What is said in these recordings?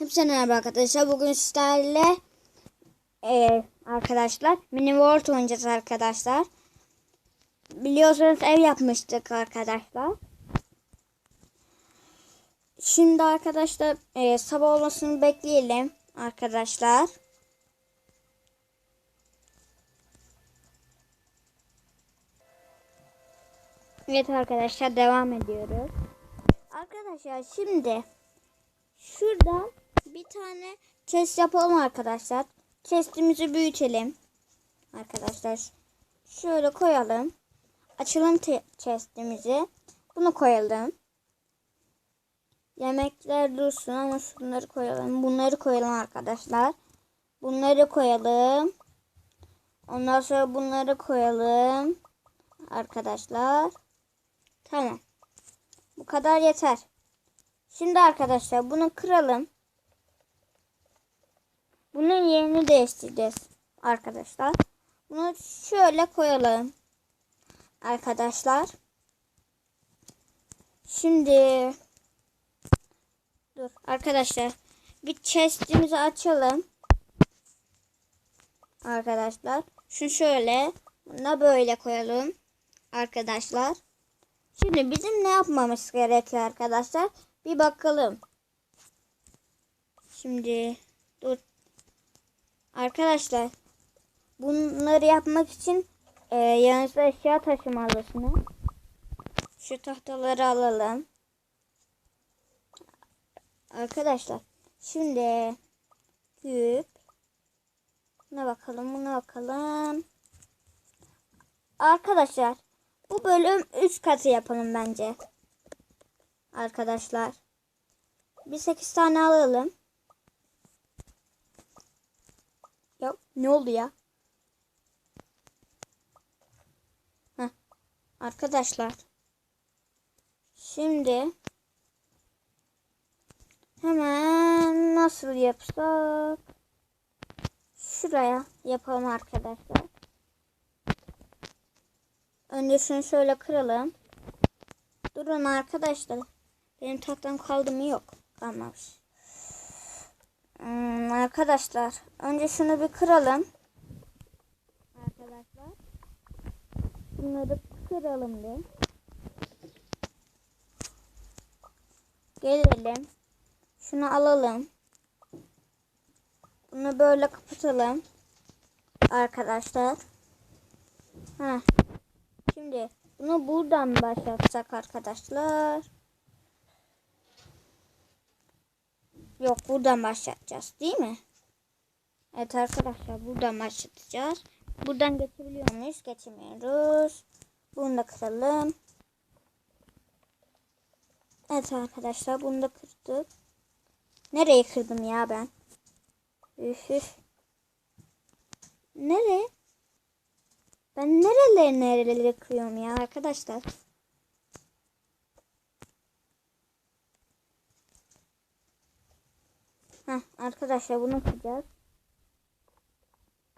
Hepsi merhaba arkadaşlar. Bugün sizlerle e, arkadaşlar mini world oynayacağız arkadaşlar. Biliyorsunuz ev yapmıştık arkadaşlar. Şimdi arkadaşlar e, sabah olmasını bekleyelim arkadaşlar. Evet arkadaşlar devam ediyoruz. Arkadaşlar şimdi şuradan tane chest yapalım arkadaşlar. Chestimizi büyütelim. Arkadaşlar şöyle koyalım. Açalım chestimizi. Bunu koyalım. Yemekler dursun ama şunları koyalım. Bunları koyalım arkadaşlar. Bunları koyalım. Ondan sonra bunları koyalım. Arkadaşlar. Tamam. Bu kadar yeter. Şimdi arkadaşlar bunu kıralım. Bunun yerini değiştireceğiz arkadaşlar. Bunu şöyle koyalım. Arkadaşlar. Şimdi dur arkadaşlar bir chestimizi açalım. Arkadaşlar. Şu şöyle bunu böyle koyalım. Arkadaşlar. Şimdi bizim ne yapmamız gerekiyor arkadaşlar? Bir bakalım. Şimdi dur. Arkadaşlar bunları yapmak için e, yanınızda eşya taşımalısınız. Şu tahtaları alalım. Arkadaşlar şimdi küp buna bakalım buna bakalım. Arkadaşlar bu bölüm 3 katı yapalım bence. Arkadaşlar. Bir 8 tane alalım. Ya ne oldu ya? Heh. Arkadaşlar. Şimdi hemen nasıl yapsak? Şuraya yapalım arkadaşlar. Önce şunu şöyle kıralım. Durun arkadaşlar. Benim tahtam kaldı mı? Yok. Kalmamış. Hmm, arkadaşlar. Önce şunu bir kıralım. Arkadaşlar. Bunları kıralım bir. Gelelim. Şunu alalım. Bunu böyle kapatalım. Arkadaşlar. Heh. Şimdi bunu buradan başlatsak arkadaşlar. Yok buradan başlatacağız değil mi? Evet arkadaşlar buradan başlatacağız. Buradan geçebiliyor muyuz? Geçemiyoruz. Bunu da kıralım. Evet arkadaşlar bunu da kırdık. Nereye kırdım ya ben? Üf üf. Nereye? Ben nereleri nereleri kırıyorum ya arkadaşlar. Heh, arkadaşlar bunu kıracağız.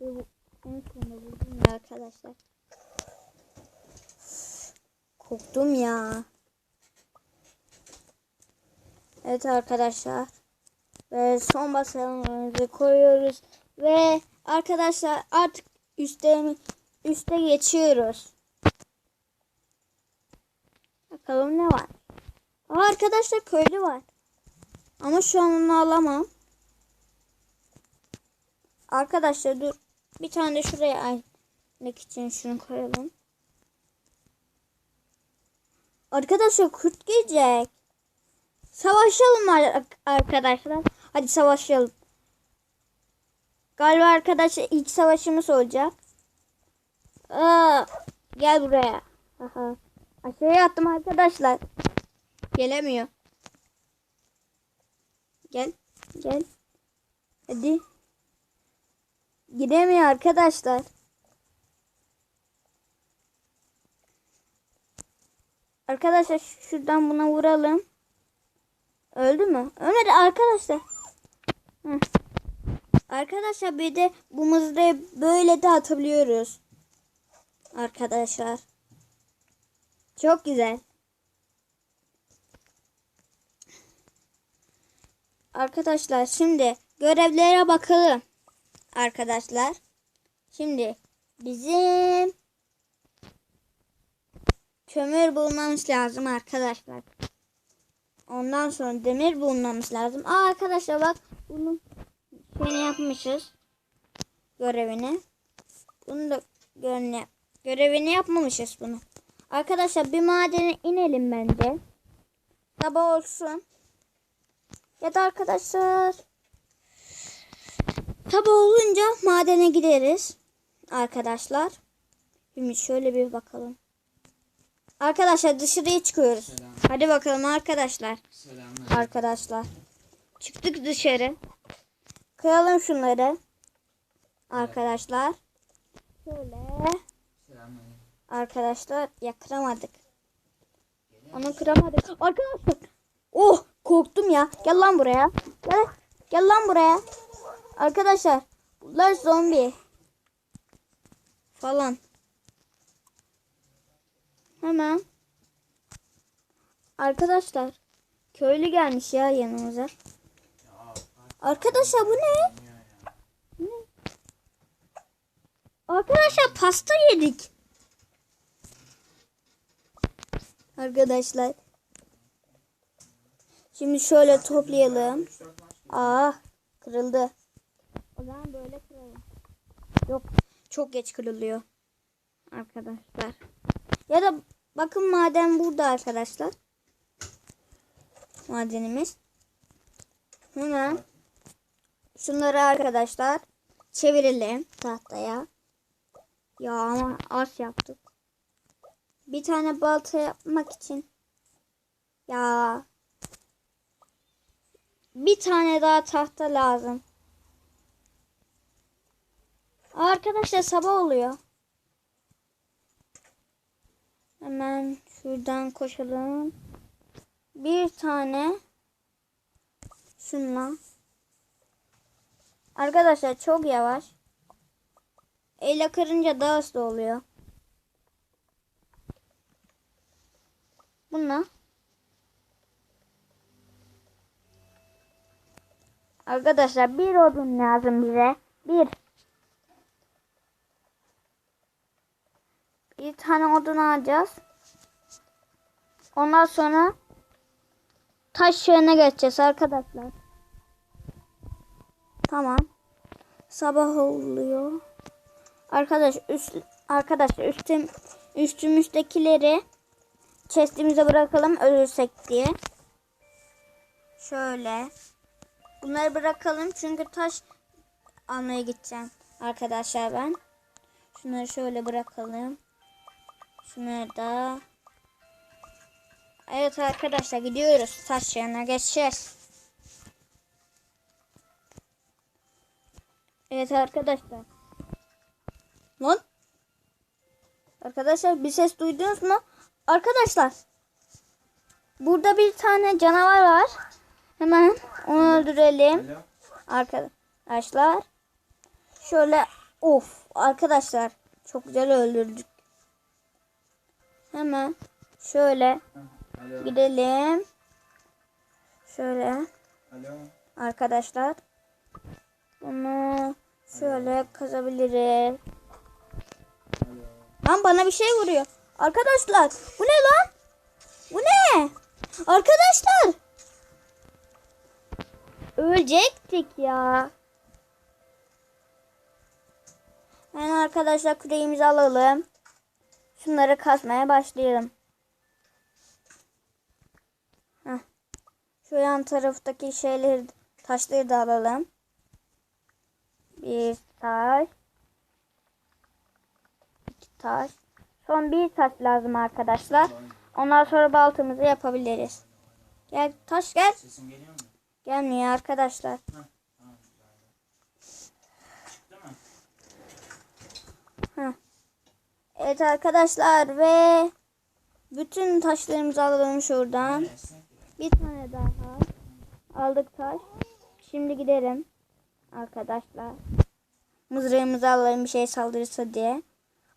Bu en sonunda buldum ya arkadaşlar. Korktum ya. Evet arkadaşlar. Ve son basamaklarımızı koyuyoruz. Ve arkadaşlar artık üstte, üste geçiyoruz. Bakalım ne var. Aa, arkadaşlar köylü var. Ama şu an onu alamam. Arkadaşlar dur. Bir tane de şuraya aynak için şunu koyalım. Arkadaşlar kurt gelecek. Savaşalım ar- arkadaşlar. Hadi savaşalım. Galiba arkadaşlar ilk savaşımız olacak. Aa, gel buraya. Aha. Aşağıya attım arkadaşlar. Gelemiyor. Gel. Gel. Hadi. Gidemiyor arkadaşlar. Arkadaşlar şuradan buna vuralım. Öldü mü? Ölmedi arkadaşlar. Heh. Arkadaşlar bir de bu mızrağı böyle de atabiliyoruz. Arkadaşlar. Çok güzel. Arkadaşlar şimdi görevlere bakalım. Arkadaşlar. Şimdi bizim kömür bulmamız lazım arkadaşlar. Ondan sonra demir bulmamız lazım. Aa arkadaşlar bak bunu şeyini yapmışız. Görevini. Bunu da görevini, görevini yapmamışız bunu. Arkadaşlar bir madene inelim bence. Sabah olsun. Ya da arkadaşlar sabah olunca madene gideriz. Arkadaşlar. Şimdi şöyle bir bakalım. Arkadaşlar dışarıya çıkıyoruz. Selam. Hadi bakalım arkadaşlar. Selamlar. Arkadaşlar. Çıktık dışarı. Kıralım şunları. Arkadaşlar. Şöyle. Selamlar. Arkadaşlar ya kıramadık. Onu kıramadık. Arkadaşlar. Oh korktum ya. Gel lan buraya. Gel. Gel lan buraya. Arkadaşlar. Bunlar zombi. Falan. Hemen. Arkadaşlar. Köylü gelmiş ya yanımıza. Arkadaşlar bu ne? Ne? Arkadaşlar pasta yedik. Arkadaşlar. Şimdi şöyle toplayalım. Aa kırıldı. O zaman böyle kıralım. Yok çok geç kırılıyor. Arkadaşlar. Ya da bakın maden burada arkadaşlar. Madenimiz. Hemen şunları arkadaşlar çevirelim tahtaya. Ya ama az yaptık. Bir tane balta yapmak için. Ya. Bir tane daha tahta lazım. Arkadaşlar sabah oluyor. Hemen şuradan koşalım. Bir tane şunla. Arkadaşlar çok yavaş. Elle kırınca daha hızlı oluyor. Bununla. Arkadaşlar bir odun lazım bize. Bir. Bir tane odun alacağız. Ondan sonra taş yerine geçeceğiz arkadaşlar. Tamam. Sabah oluyor. Arkadaş üst arkadaşlar üstüm üstümüzdekileri chestimize bırakalım ölürsek diye. Şöyle. Bunları bırakalım çünkü taş almaya gideceğim arkadaşlar ben. Şunları şöyle bırakalım. Şunları da. Evet arkadaşlar gidiyoruz. Taş yanına geçeceğiz. Evet arkadaşlar. Lan. Arkadaşlar bir ses duydunuz mu? Arkadaşlar. Burada bir tane canavar var. Hemen onu öldürelim. Arkadaşlar. Şöyle of arkadaşlar. Çok güzel öldürdük. Hemen şöyle Alo. gidelim. Şöyle Alo. arkadaşlar. Bunu şöyle kazabiliriz. Alo. Lan bana bir şey vuruyor. Arkadaşlar bu ne lan? Bu ne? Arkadaşlar. Ölecektik ya. Yani arkadaşlar küreğimizi alalım. Şunları kasmaya başlayalım. Heh. Şu yan taraftaki şeyleri, taşları da alalım. Bir taş. İki taş. Son bir taş lazım arkadaşlar. Ondan sonra baltamızı yapabiliriz. Gel taş gel. Sesim geliyor mu? Gelmiyor arkadaşlar. Mi? Heh. Evet arkadaşlar ve bütün taşlarımızı alalım şuradan. Bir tane daha aldık taş. Şimdi gidelim arkadaşlar. Mızrağımızı alalım bir şey saldırırsa diye.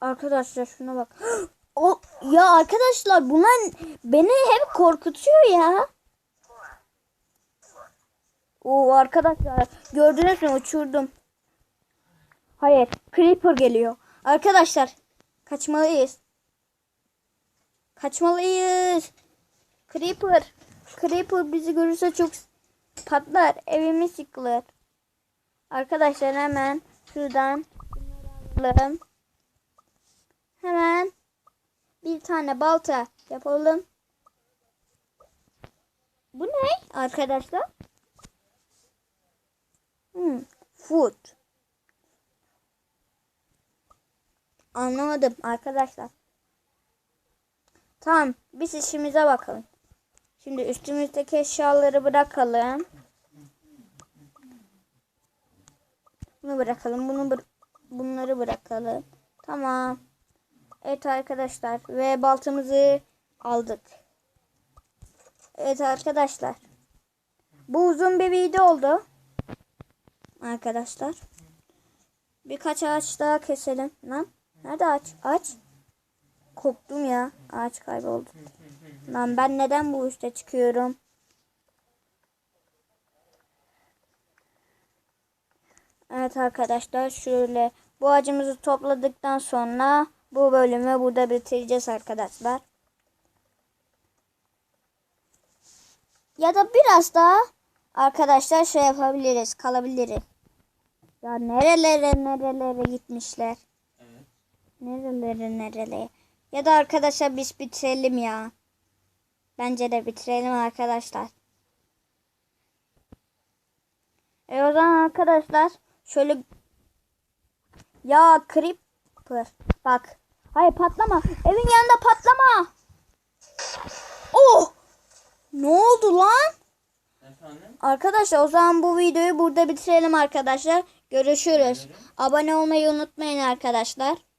Arkadaşlar şuna bak. O ya arkadaşlar bunlar beni hep korkutuyor ya. Oo arkadaşlar gördünüz mü uçurdum. Hayır Creeper geliyor. Arkadaşlar kaçmalıyız. Kaçmalıyız. Creeper. Creeper bizi görürse çok patlar. Evimiz yıkılır. Arkadaşlar hemen şuradan alalım. Hemen bir tane balta yapalım. Bu ne arkadaşlar? Hmm, food. Anlamadım arkadaşlar. Tamam biz işimize bakalım. Şimdi üstümüzdeki eşyaları bırakalım. Bunu bırakalım. Bunu bunları bırakalım. Tamam. Evet arkadaşlar ve baltamızı aldık. Evet arkadaşlar. Bu uzun bir video oldu. Arkadaşlar. Birkaç ağaç daha keselim. Lan nerede ağaç? Ağaç. Korktum ya. Ağaç kayboldu. Lan ben neden bu üste çıkıyorum? Evet arkadaşlar şöyle bu ağacımızı topladıktan sonra bu bölümü burada bitireceğiz arkadaşlar. Ya da biraz daha arkadaşlar şey yapabiliriz, kalabiliriz. Ya nerelere nerelere gitmişler. Nerelere nerelere. Ya da arkadaşlar biz bitirelim ya. Bence de bitirelim arkadaşlar. E o zaman arkadaşlar şöyle ya creeper bak. Hayır patlama. Evin yanında patlama. Oh! Ne oldu lan? Efendim? Arkadaşlar o zaman bu videoyu burada bitirelim arkadaşlar. Görüşürüz. Abone olmayı unutmayın arkadaşlar.